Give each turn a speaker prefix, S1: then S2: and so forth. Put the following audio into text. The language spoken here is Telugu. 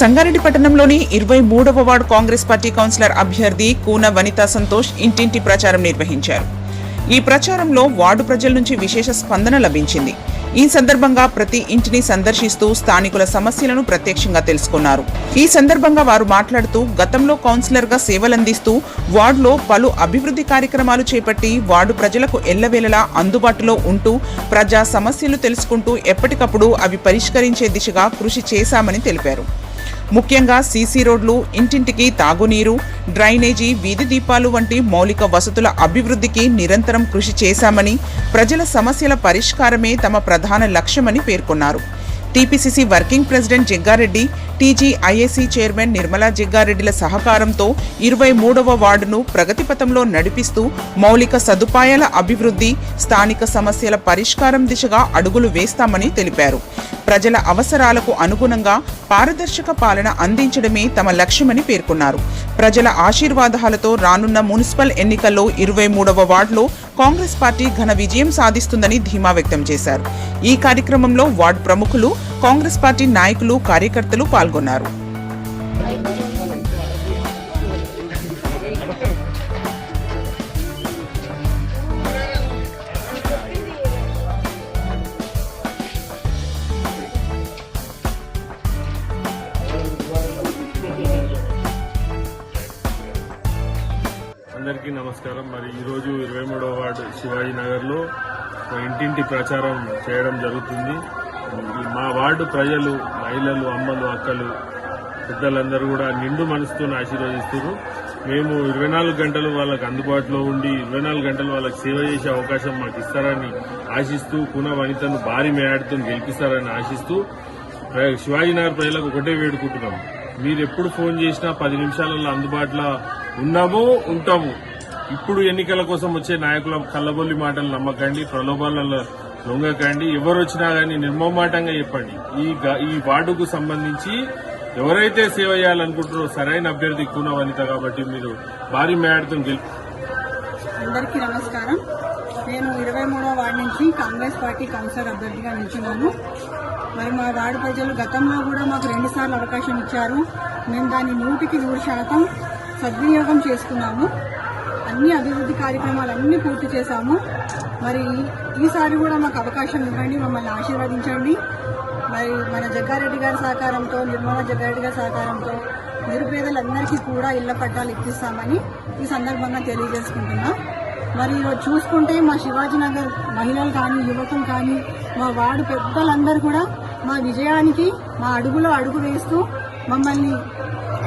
S1: సంగారెడ్డి పట్టణంలోని ఇరవై మూడవ వార్డు కాంగ్రెస్ పార్టీ కౌన్సిలర్ అభ్యర్థి కూన వనితా సంతోష్ ఇంటింటి ప్రచారం నిర్వహించారు. ఈ ప్రచారంలో వార్డు ప్రజల నుంచి విశేష స్పందన లభించింది. ఈ సందర్భంగా ప్రతి ఇంటిని సందర్శిస్తూ స్థానికుల సమస్యలను ప్రత్యక్షంగా తెలుసుకున్నారు. ఈ సందర్భంగా వారు మాట్లాడుతూ గతంలో కౌన్సిలర్గా సేవలందిస్తూ వార్డులో పలు అభివృద్ధి కార్యక్రమాలు చేపట్టి వార్డు ప్రజలకు ఎల్లవేళలా అందుబాటులో ఉంటూ ప్రజా సమస్యలు తెలుసుకుంటూ ఎప్పటికప్పుడు అవి పరిష్కరించే దిశగా కృషి చేశామని తెలిపారు. ముఖ్యంగా సీసీ రోడ్లు ఇంటింటికి తాగునీరు డ్రైనేజీ వీధి దీపాలు వంటి మౌలిక వసతుల అభివృద్ధికి నిరంతరం కృషి చేశామని ప్రజల సమస్యల పరిష్కారమే తమ ప్రధాన లక్ష్యమని పేర్కొన్నారు. TPCC working president Jaggareddy TGIAC chairman Nirmala జగ్గారెడ్డిల సహకారంతో ఇరవై మూడవ వార్డును ప్రగతిపథంలో నడిపిస్తూ మౌలిక సదుపాయాల అభివృద్ధి స్థానిక సమస్యల పరిష్కారం దిశగా అడుగులు వేస్తామని తెలిపారు. ప్రజల అవసరాలకు అనుగుణంగా పారదర్శక పాలన అందించడమే తమ లక్ష్యమని పేర్కొన్నారు. ప్రజల ఆశీర్వాదాలతో రానున్న మున్సిపల్ ఎన్నికల్లో ఇరవై మూడవ వార్డులో కాంగ్రెస్ పార్టీ ఘన విజయం సాధిస్తుందని ధీమా వ్యక్తం చేశారు. ఈ కార్యక్రమంలో వార్డు ప్రముఖులు కాంగ్రెస్ పార్టీ నాయకులు కార్యకర్తలు పాల్గొన్నారు.
S2: అందరికీ నమస్కారం. మరి ఈరోజు ఇరవై మూడవ వార్డు శివాజీ నగర్లో ఇంటింటి ప్రచారం చేయడం జరుగుతుంది. మా వార్డు ప్రజలు మహిళలు అమ్మలు అక్కలు పెద్దలందరూ కూడా నిండు మనసుతో ఆశీర్వదిస్తారు మేము ఇరవై నాలుగు గంటలు వాళ్ళకు అందుబాటులో ఉండి ఇరవై నాలుగు గంటలు వాళ్ళకి సేవ చేసే అవకాశం మాకు ఇస్తారని ఆశిస్తూ కున వనితను భారీ మేడతో గెలిపిస్తారని ఆశిస్తూ శివాజీనగర్ ప్రజలకు ఒకటే వేడుకుంటున్నాం. మీరు ఎప్పుడు ఫోన్ చేసినా పది నిమిషాలలో అందుబాటులో ఉన్నాము ఉంటాము. ఇప్పుడు ఎన్నికల కోసం వచ్చే నాయకుల కళ్ళబొల్లి మాటలు నమ్మకండి ప్రలోభాలలో లొంగకండి. ఎవరు వచ్చినా కానీ నిర్మమాటంగా చెప్పండి. ఈ గ- ఈ వార్డుకు సంబంధించి ఎవరైతే సేవ చేయాలనుకుంటారో సరైన అభ్యర్థి కూన వనిత కాబట్టి మీరు భారీ మేడతో గెలిపి
S3: అందరికీ నమస్కారం. నేను ఇరవై మూడో వార్డు నుంచి కాంగ్రెస్ పార్టీ కౌన్సిలర్ అభ్యర్థిగా నిల్చున్నాను. మరి మా వార్డు ప్రజలు గతంలో కూడా మాకు రెండుసార్లు అవకాశం ఇచ్చారు. మేము దాన్ని నూటికి నూరు శాతం సద్వినియోగం చేసుకున్నాము. అన్ని అభివృద్ధి కార్యక్రమాలు అన్ని పూర్తి చేశాము. మరి ఈసారి కూడా మాకు అవకాశం ఇవ్వండి మమ్మల్ని ఆశీర్వదించండి. మరి మన జగ్గారెడ్డి గారి సహకారంతో నిర్మలా జగ్గారెడ్డి గారి సహకారంతో నిరుపేదలందరికీ కూడా ఇళ్ళ పట్టాలు ఇప్పిస్తామని ఈ సందర్భంగా తెలియజేసుకుంటున్నాం. మరి ఈరోజు చూసుకుంటే మా శివాజీనగర్ మహిళలు కానీ యువకులు కానీ మా వార్డు పెద్దలందరూ కూడా మా విజయానికి మా అడుగులో అడుగు వేస్తూ మమ్మల్ని